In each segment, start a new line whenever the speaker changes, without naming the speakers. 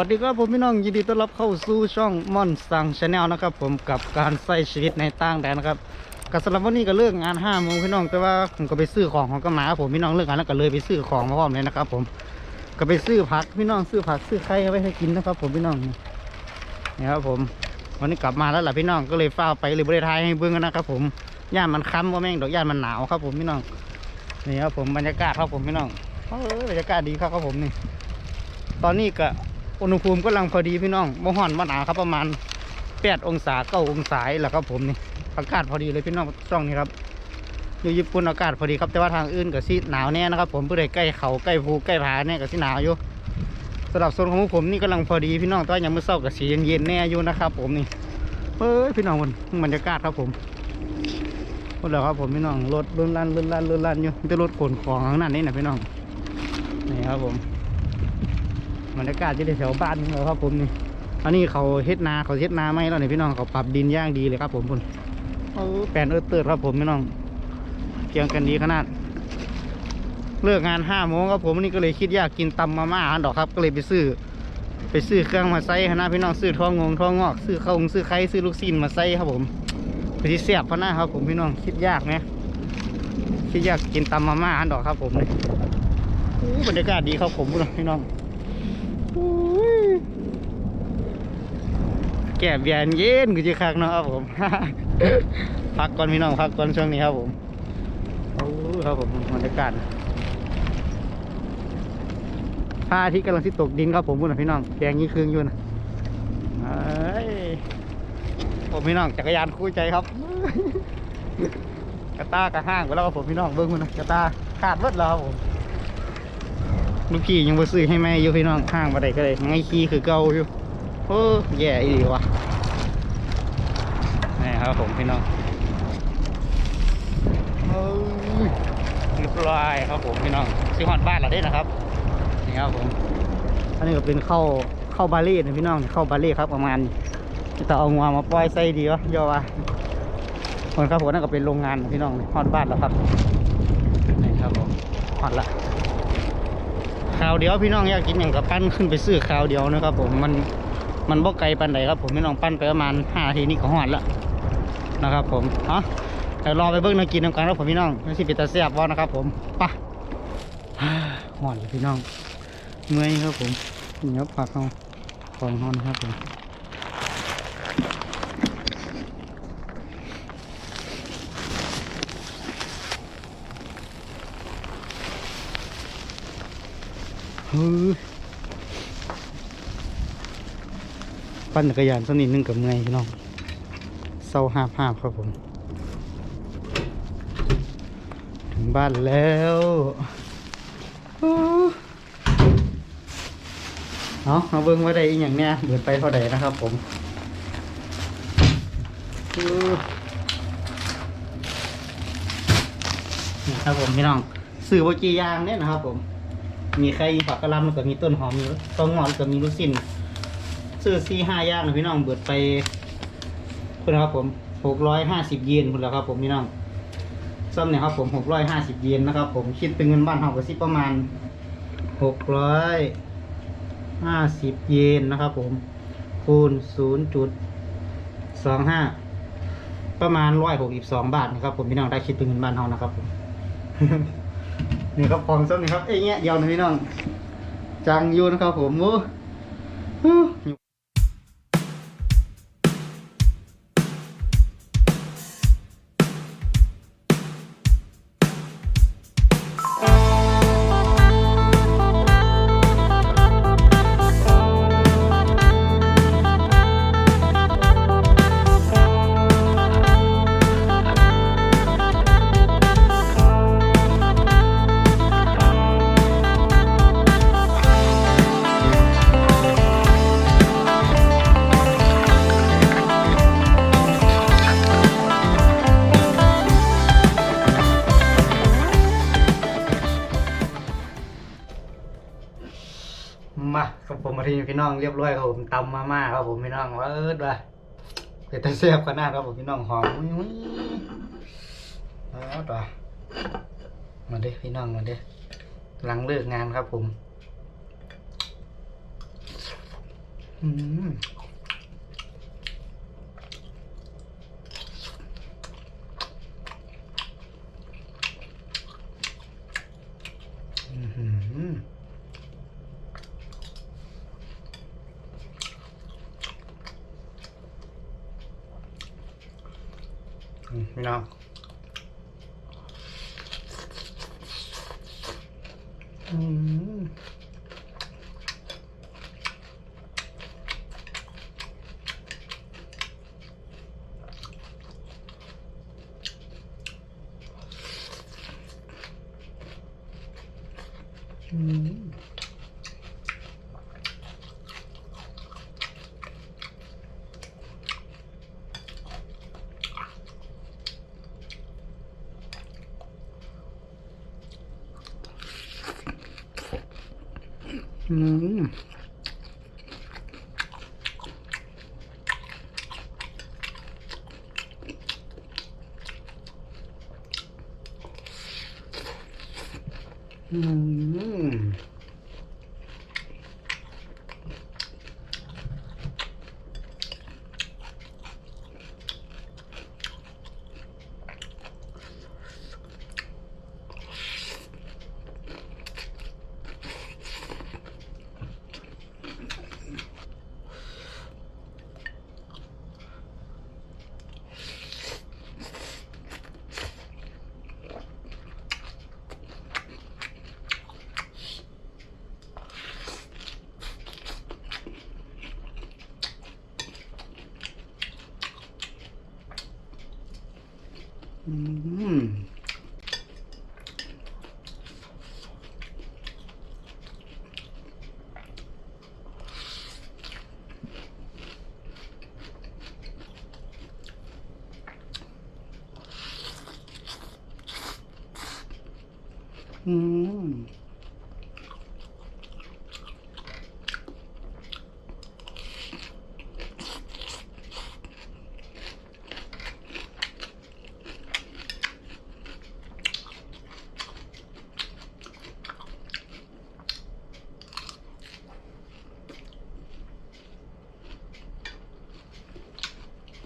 วัสดีครับผมพี่น้องยินดีต้อนรับเข้าสู่ช่องม่อนสังชาแนลนะครับ ผมกับการใส่ชีวิตในต่างแดนนะครับกับสำหรับวันนี้ก็เลิกงานห้าโมงพี่น้องแต่ว่าผมก็ไปซื้อของของก็มาครับผมพี่น้องเลิกงานแล้วก็เลยไปซื้อของมาพร้อมเลยนะครับ ผมก็ไปซื้อผักพี่น้องซื้อผักซื้อไข่เอาไว้ให้กินนะครับ ผมพี่น้องนี่ครับผม วันนี้กลับมาแล้วล่ะพี่น้องก็เลยฟ้าไปเลยบริทายให้เบิ้องนนะครับ ผมย่านมันค้ำว่าแม่งดอกย่านมันหนาวครับ ผมพี่น้องนี่ครับผมบรรยากาศครับผมพี่น้องเออบรรยากาศดีครับครับผมนี่ ตอนนี้ก็ อุณหภูมิก็ลังพอดีพี่น้องบ่ฮ้อนบ่หนาวครับประมาณ8องศา9องศาแหละครับผมนี่อากาศพอดีเลยพี่น้องช่องนี้ครับอยู่ญี่ปุ่นอากาศพอดีครับแต่ว่าทางอื่นก็สิหนาวแน่นะครับ ผมเพื่อใกล้เขาใกล้ภูใกล้ผาเนี่ยก็สิหนาวอยู่สำหรับโซนของผมนี่กำลังพอดีพี่น้องแต่ว่ายังไม่เศร้ากับสีเย็นๆแน่อยู่นะครับ ผมนี่เฮ้ยพี่น้องมันบรรยากาศครับผมหมดแล้วครับผมพี่น้องรถลื่นลั่นลื่นลั่นลื่นลั่นอยู่แต่รถขนของข้างหน้านี่นะพี่น้องนี่ครับผม บรรยากาศจะได้แถวบ้านนี่แหละครับผมนี่อันนี้เขาเฮ็ดนาเขาเฮ็ดนาไม่แล้วนี่พี่น้องเขาปรับดินย่างดีเลยครับ ผมคุณแปลนเออเติร์ดครับผมพี่น้องเกี่ยงกันดีขนาด เลิกงานห้าโมงครับผมนนี้ก็เลยคิดอยากกินตำมาม่าอันดอกครับ ก็เลยไปซื้อ ไปซื้อเครื่องมาใส่คณะพี่น้องซื้อทองงงทองงอกซื้อข้าวงซื้อไข่ซื้อลูกซีนมาใส่ครับผมไปที่เสียบพะหน้าครับผมพี่น้องคิดยากไหมคิดอยากกินตำมาม่าอันดอกครับผมนี่บรรยากาศดีครับผมพี่น้อง แก่เบียนเย็นกูจะคักเนาะครับผม พักก่อนพี่น้องพักก่อนช่วงนี้ครับผมโอ้ครับผมบรรยากาศพระอาทิตย์กำลังที่ตกดินครับผมพูดนะพี่น้องแดงยี่คืนอยู่นะเอ้ผมพี่น้องจักรยานคู่ใจครับ กระตากระห้างไปแล้วครับผมพี่น้องเบิ้งมันนะกระตาขาดเบิดแล้วครับผม ลูกพี่ยังไปซื้อให้แม่อยู่พี่น้องห้างมาได้ก็เลยไงขี่คือเก่าอยู่โอ้แย่อีดีวะนี่ครับผมพี่น้องโอ้ยเรียบร้อยครับผมพี่น้องซื้อหอดบ้านเราได้นะครับนี่ครับผมอันนี้ก็เป็นเข้าเข้าบาเล่นะพี่น้องเข้าบาเล่ครับประมาณจะเอางวมาปล่อยไส้ดีวะย่อวะคนครับผมนั่นก็เป็นโรงงานพี่น้องหอดบ้านแล้วครับนี่ครับผมหอดละ ข่าวเดียวพี่น้องอยากกินอย่างกับปั้นขึ้นไปซื้อข่าวเดียวนะครับผมมันมันบ่ไกลปันใดครับผมพี่น้องปั้นไปประมาณห้าทีนี่ก็หอดละนะครับผมเนาะเดี๋ยวรอไปเบิ้งนวกินน้ำกันแล้วผมพี่น้องนี่ใช่ปิตาเสียบว่านะครับผมปะหอนเลยพี่น้องเมื่อยครับผมนี่ครับผักเอาของหอนครับผม ปั่นจักรยานสักนิดนึงกับเมื่อยพี่น้องเศร้าห้าห้าครับผม ถึงบ้านแล้วเอาเอาเบิ้งว่าได้อีกอย่างเนี้ยเบิดไปเท่าใดนะครับผมนี่ครับผมพี่น้องสื่อว่ากี่อย่างเนี่ยนะครับผม มีไข่มีผักกระหลำแล้วก็มีต้นหอมมีต้นงอนแล้วก็มีลูกชิ้นซื้อสี่ห้าอย่างนะพี่น้องเบิดไปคุณนครับผมหกร้อยห้าสิบเยนคุณแล้วครับผมพี่น้องซ้ำเนี่ยครับผมหกร้อยห้าสิบเยนนะครับ ผมคิดเป็นเงินบ้านเราก็สิประมาณหกร้อยห้าสิบเยนนะครับ ผม คูณศูนย์จุดสองห้าประมาณร้อยหกสิบสองบาทนะครับ ผมพี่น้องได้คิดเป็นเงินบ้านเรานะครับผม นี่ครับฟองซ้ำนี่ครับเอ้ยเงี้ยเดียวนะพี่น้องจังอยู่นะครับผมโอ้ ครับผมมาที่พี่น้องเรียบร้อยครับผมตำมาม่าครับผมพี่น้องว่าเออว่าเป็นตะเสียบขนาดครับผมพี่น้องหอมอุ้ยแล้วต่อมาเด้พี่น้องมาเด้หลังเลิกงานครับผม อืมอื้อหือ อืมพี่น้ องอืม อืมอืมอืม อืม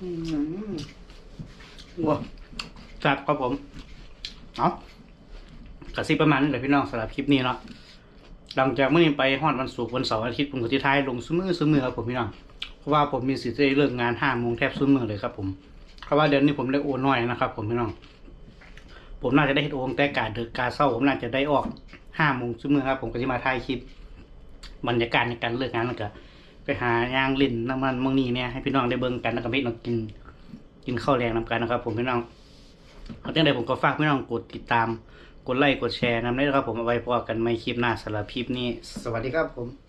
อืมอืมว้าจัดครับผม เอากระซิบประมาณนี้เลยพี่น้องสำหรับคลิปนี้เนาะหลังจากเมื่อนี้ไปฮอดวันศุกร์วันเสาร์อาทิตย์ผมก็ที่ท้ายลงซุ้มือซุ้มือครับผมพี่น้องเพราะว่าผมมีสิทธิ์ได้เลิกงานห้าโมงแทบซุ้มือเลยครับผมเพราะว่าเดือนนี้ผมได้โอนน้อยนะครับ ผมพี่น้องผมน่าจะได้เฮ็ดโอนแต่การดึกการเศร้าผมน่าจะได้ออกห้าโมงซุ้มือครับ ผมก็จะมาถ่ายคลิปบรรยากาศในการเลิกงานแล้วก็ ไปหายางลิ่นน้ำมันมังนีเนี่ยให้พี่น้องได้เบิ่งกันนะครับพี่น้องกิน กินข้าวแรงนำกันนะครับ ผมพี่น้องเอาจังแต่ผมก็ฝากพี่น้องกดติดตาม กดไลค์กดแชร์นำได้นะครับ ผมเอาไว้พอกันไม่คลิปหน้าสำหรับคลิปนี้ สวัสดีครับผม